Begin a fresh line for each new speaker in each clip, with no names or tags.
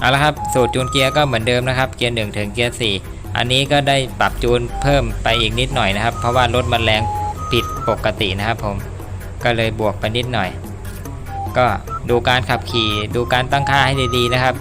เอาละครับสูตรจูนเกียร์ก็เหมือนเดิมนะครับเกียร์1ถึงเกียร์4อันนี้ก็ได้ปรับจูนเพิ่มไปอีกนิดหน่อยนะครับ เพราะว่ารถมันแรงผิดปกตินะครับผมก็เลยบวกไปนิดหน่อย ก็ดูการขับขี่ดูการตั้งค่าให้ดีๆนะครับ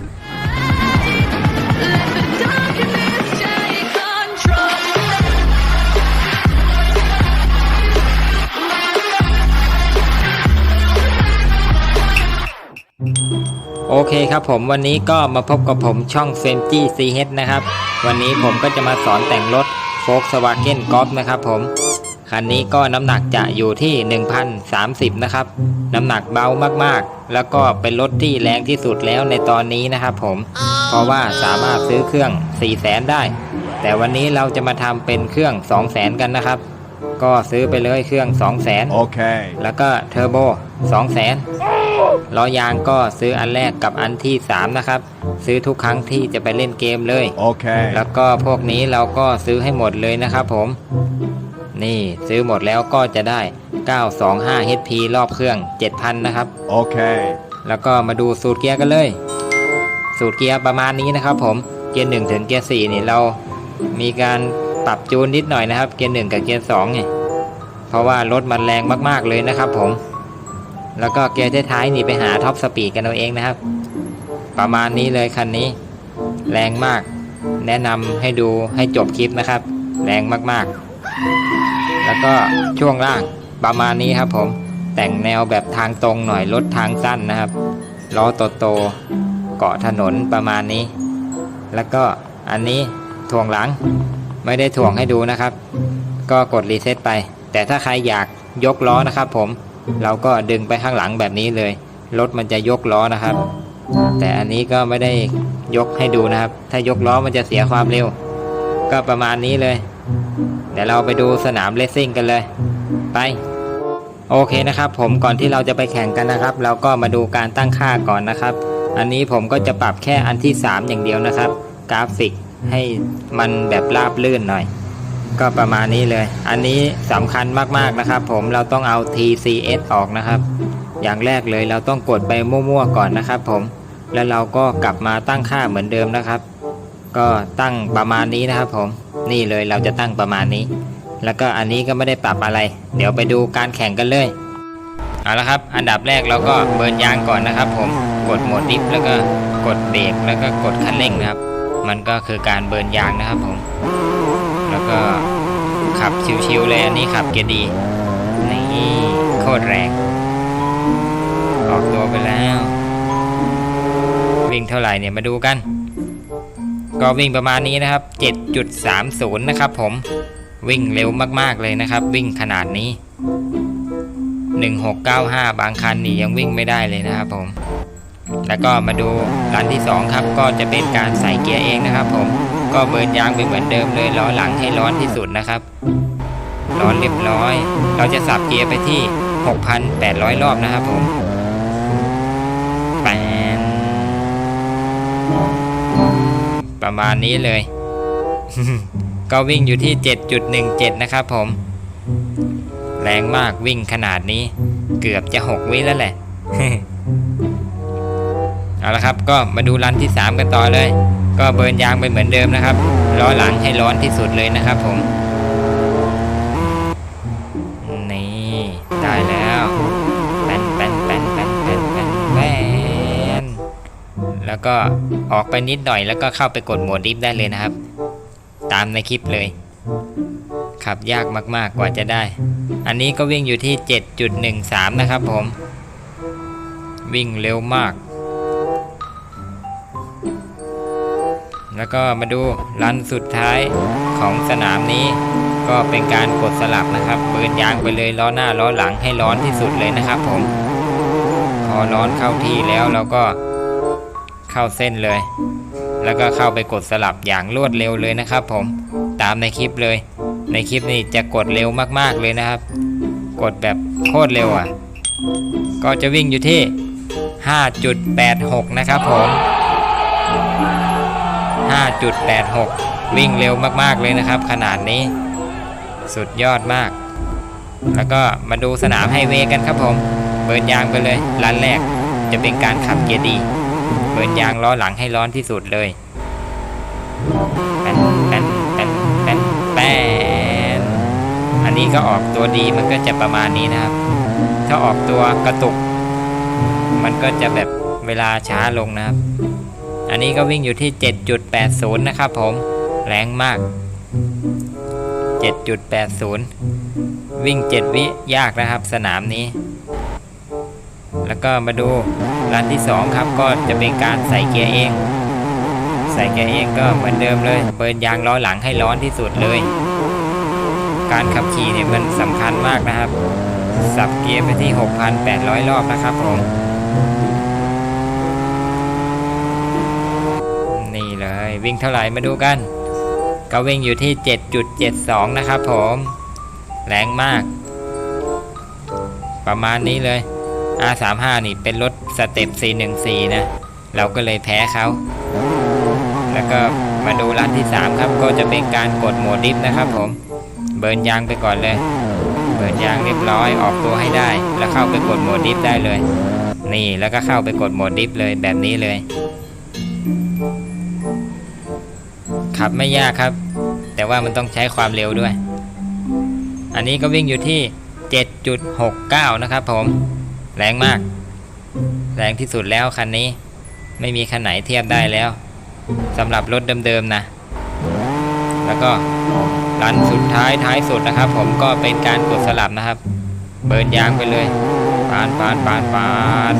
โอเคครับผมวันนี้ก็มาพบกับผมช่องเฟมจี้ซีเฮดนะครับ วันนี้ผมก็จะมาสอนแต่งรถโฟกสวาเกนกอล์ฟนะครับผม คันนี้ก็น้ำหนักจะอยู่ที่ 1,030 นะครับ น้ำหนักเบามากๆ แล้วก็เป็นรถที่แรงที่สุดแล้วในตอนนี้นะครับผม เพราะว่าสามารถซื้อเครื่อง 400,000ได้ แต่วันนี้เราจะมาทำเป็นเครื่อง 200,000กันนะครับ ก็ซื้อไปเลยเครื่อง 200,000
Okay.
แล้วก็เทอร์โบ200,000ล้อยางก็ซื้ออันแรกกับอันที่ 3 นะครับ ซื้อทุกครั้งที่จะไปเล่นเกมเลย
Okay.
แล้วก็พวกนี้เราก็ซื้อให้หมดเลยนะครับผม นี่ซื้อหมดแล้วก็จะได้ 925 HP รอบเครื่อง 7,000 นะครับ
Okay.
แล้วก็มาดูสูตรเกียร์กันเลย สูตรเกียร์ประมาณนี้นะครับผม เกียร์1ถึงเกียร์4นี่เรามีการ ปรับจูนนิดหน่อยนะครับ เกียร์1กับเกียร์2ไงเพราะว่ารถมันแรงมากๆเลยนะครับ ผม แล้วก็เกียร์ท้ายๆนี่ไปหาท็อปสปีดกันเอาเองนะครับ ประมาณนี้เลยคันนี้ แรงมาก แนะนำให้ดูให้จบคลิปนะครับ แรงมากๆ แล้วก็ช่วงล่างประมาณนี้ครับ ผมแต่งแนวแบบทางตรงหน่อยรถทางสั้นนะครับล้อโตๆเกาะถนนประมาณนี้ แล้วก็อันนี้ถ่วงหลัง ไม่ได้ถ่วงให้ดูนะครับ ก็กดรีเซ็ตไป แต่ถ้าใครอยากยกล้อนะครับ ผมเราก็ดึงไปข้างหลังแบบนี้เลย รถมันจะยกล้อนะครับ แต่อันนี้ก็ไม่ได้ยกให้ดูนะครับ ถ้ายกล้อมันจะเสียความเร็ว ก็ประมาณนี้เลย เดี๋ยวเราไปดูสนามเลสซิ่งกันเลย ไป โอเคนะครับ ผมก่อนที่เราจะไปแข่งกันนะครับ เราก็มาดูการตั้งค่าก่อนนะครับ อันนี้ผมก็จะปรับแค่อันที่ 3 อย่างเดียวนะครับ กราฟิก ให้มันแบบราบลื่นหน่อย ก็ประมาณนี้เลย อันนี้สำคัญมากๆนะครับ ผมเราต้องเอา TCS ออกนะครับ อย่างแรกเลยเราต้องกดไปมั่วๆก่อนนะครับ ผม แล้วเราก็กลับมาตั้งค่าเหมือนเดิมนะครับ ก็ตั้งประมาณนี้นะครับ ผม นี่เลยเราจะตั้งประมาณนี้ แล้วก็อันนี้ก็ไม่ได้ปรับอะไร เดี๋ยวไปดูการแข่งกันเลยเอาละครับ อันดับแรกเราก็เบิร์นยางก่อนนะครับ ผม กดโหมดดิฟแล้วก็กดเบรกแล้วก็กดคันเร่งนะครับ มันก็คือการเบิร์นยางนะครับผม แล้วก็ขับชิวๆเลยอันนี้ขับเกียร์ดีนี่โคตรแรงออกตัวไปแล้ว วิ่งเท่าไหร่เนี่ยมาดูกัน ก็วิ่งประมาณนี้นะครับ 7.30 นะครับผมวิ่งเร็วมากๆเลยนะครับ วิ่งขนาดนี้ 1695 บางคันนี่ยังวิ่งไม่ได้เลยนะครับผม แล้วก็มาดูรันที่ 2 ครับ ก็จะเป็นการใส่เกียร์เองนะครับ ผมก็เบิร์นยางไปเหมือนเดิมเลยล้อหลังให้ร้อนที่สุดนะครับร้อนเรียบร้อย เราจะสับเกียร์ไปที่ 6,800 รอบนะครับผมแปนประมาณนี้เลย ก็วิ่งอยู่ที่ 7.17 นะครับผม แรงมากวิ่งขนาดนี้ เกือบจะ 6 วิแล้วแหละ เอาละครับ ก็มาดูรันที่ 3 กันต่อเลย ก็เบิร์นยางไปเหมือนเดิมนะครับล้อหลังให้ร้อนที่สุดเลยนะครับผม นี่ได้แล้วแป้นแป้นแป้นแป้นแป้นแป้นแปนแล้วก็ออกไปนิดหน่อยแล้วก็เข้าไปกดโหมดดิฟได้เลยนะครับ ตามในคลิปเลย ขับยากมากๆกว่าจะได้ อันนี้ก็วิ่งอยู่ที่ 7.13 นะครับผม วิ่งเร็วมาก แล้วก็มาดูรันสุดท้ายของสนามนี้ ก็เป็นการกดสลับนะครับปืนยางไปเลยล้อหน้าล้อหลังให้ร้อนที่สุดเลยนะครับผม พอร้อนเข้าที่แล้วเราก็เข้าเส้นเลย แล้วก็เข้าไปกดสลับอย่างรวดเร็วเลยนะครับ ผมตามในคลิปเลย ในคลิปนี้จะกดเร็วมากๆเลยนะครับ กดแบบโคตรเร็วอะ ก็จะวิ่งอยู่ที่ 5.86 นะครับผม 5.86 วิ่งเร็วมากๆเลยนะครับ ขนาดนี้ สุดยอดมาก แล้วก็มาดูสนามไฮเวย์กันครับผมเบิร์นยางไปเลยร้านแรกจะเป็นการขับเกียร์ดีเบิร์นยางล้อหลังให้ร้อนที่สุดเลยแป้นแป้นแป้นแป้นแป้นอันนี้ก็ออกตัวดีมันก็จะประมาณนี้นะครับ ถ้าออกตัวกระตุก มันก็จะแบบเวลาช้าลงนะครับ อันนี้ก็วิ่งอยู่ที่ 7.80 นะครับผม แรงมาก 7.80 วิ่ง 7 วิยากนะครับสนามนี้ แล้วก็มาดูรันที่ 2 ครับก็จะเป็นการใส่เกียร์เอง ใส่เกียร์เองก็เหมือนเดิมเลยเบิร์นยางล้อหลังให้ร้อนที่สุดเลย การขับขี่เนี่ยมันสำคัญมากนะครับ สับเกียร์ไปที่ 6,800 รอบนะครับผม วิ่งเท่าไหร่มาดูกัน ก็วิ่งอยู่ที่ 7.72 นะครับผม แรงมาก ประมาณนี้เลย R35 นี่เป็นรถสเต็ป 414 นะ เราก็เลยแพ้เขา แล้วก็มาดูร้านที่ 3 ครับก็จะเป็นการกดโหมดดิฟนะครับผม เบิร์นยางไปก่อนเลย เบิร์นยางเรียบร้อยออกตัวให้ได้ แล้วเข้าไปกดโหมดดิฟได้เลย นี่แล้วก็เข้าไปกดโหมดดิฟเลยแบบนี้เลย ขับไม่ยากครับ แต่ว่ามันต้องใช้ความเร็วด้วย อันนี้ก็วิ่งอยู่ที่ 7.69 นะครับผม แรงมาก แรงที่สุดแล้วคันนี้ ไม่มีคันไหนเทียบได้แล้วสำหรับรถเดิมๆนะ แล้วก็รันสุดท้ายท้ายสุดนะครับ ผมก็เป็นการกดสลับนะครับ เบิร์นยางไปเลยปานปานปานปาน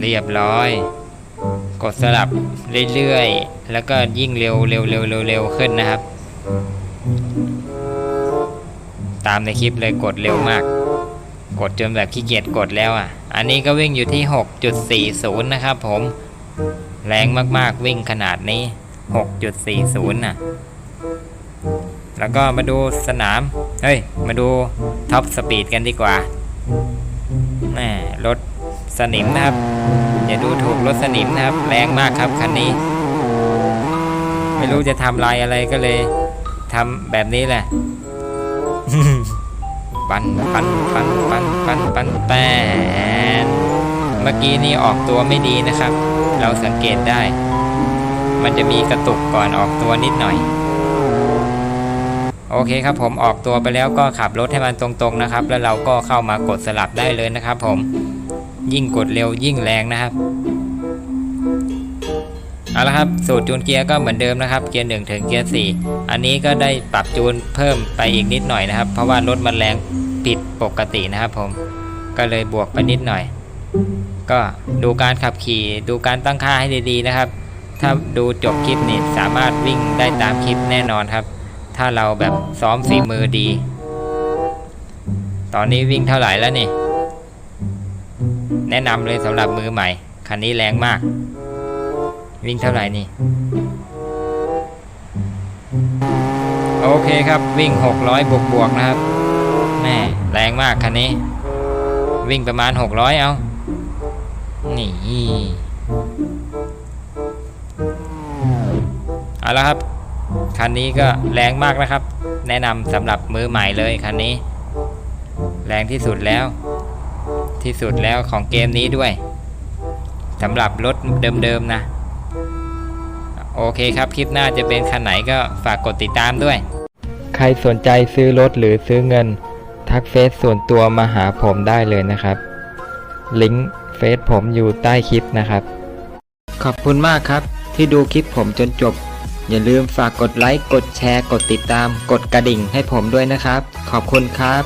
เรียบร้อย กดสลับเรื่อยๆ แล้วก็ยิ่งเร็วเร็วเร็วเร็วเร็วขึ้นนะครับ ตามในคลิปเลยกดเร็วมาก กดจนแบบขี้เกียจกดแล้วอะ อันนี้ก็วิ่งอยู่ที่ 6.40 นะครับผม แรงมากๆวิ่งขนาดนี้ 6.40น่ะ แล้วก็มาดูสนาม เฮ้ย มาดูท็อปสปีดกันดีกว่าแหมรถสนิมนะครับ อย่าดูถูกรถสนิมนะครับ แรงมากครับคันนี้ ไม่รู้จะทำลายอะไรก็เลยทำแบบนี้แหละปันปันปันปันปันปันแปนเมื่อกี้นี่ออกตัวไม่ดีนะครับ เราสังเกตได้ มันจะมีกระตุกก่อนออกตัวนิดหน่อย โอเคครับผมออกตัวไปแล้วก็ขับรถให้มันตรงๆนะครับ แล้วเราก็เข้ามากดสลับได้เลยนะครับผม ยิ่งกดเร็วยิ่งแรงนะครับเอาละครับสูตรจูนเกียร์ก็เหมือนเดิมนะครับ เกียร์หนึ่งถึงเกียร์สี่อันนี้ก็ได้ปรับจูนเพิ่มไปอีกนิดหน่อยนะครับ เพราะว่ารถมันแรงผิดปกตินะครับผมก็เลยบวกไปนิดหน่อย ก็ดูการขับขี่ดูการตั้งค่าให้ดีๆนะครับ ถ้าดูจบคลิปนี่สามารถวิ่งได้ตามคลิปแน่นอนครับ ถ้าเราแบบซ้อมฝีมือดี ตอนนี้วิ่งเท่าไหร่แล้วนี่ แนะนำเลยสำหรับมือใหม่ คันนี้แรงมาก วิ่งเท่าไหร่นี่ โอเคครับวิ่ง 600 บวกบวกนะครับ แม่แรงมากคันนี้ วิ่งประมาณ 600 เอา นี่เอาละครับ คันนี้ก็แรงมากนะครับ แนะนำสำหรับมือใหม่เลยคันนี้ แรงที่สุดแล้ว ที่สุดแล้วของเกมนี้ด้วยสำหรับรถเดิมๆนะ โอเคครับ คลิปหน้าจะเป็นคันไหนก็ฝากกดติดตามด้วย ใครสนใจซื้อรถหรือซื้อเงิน ทักเฟซส่วนตัวมาหาผมได้เลยนะครับ ลิงก์เฟซผมอยู่ใต้คลิปนะครับ ขอบคุณมากครับ ที่ดูคลิปผมจนจบ อย่าลืมฝากกดไลค์ กดแชร์ กดติดตาม กดกระดิ่งให้ผมด้วยนะครับ ขอบคุณครับ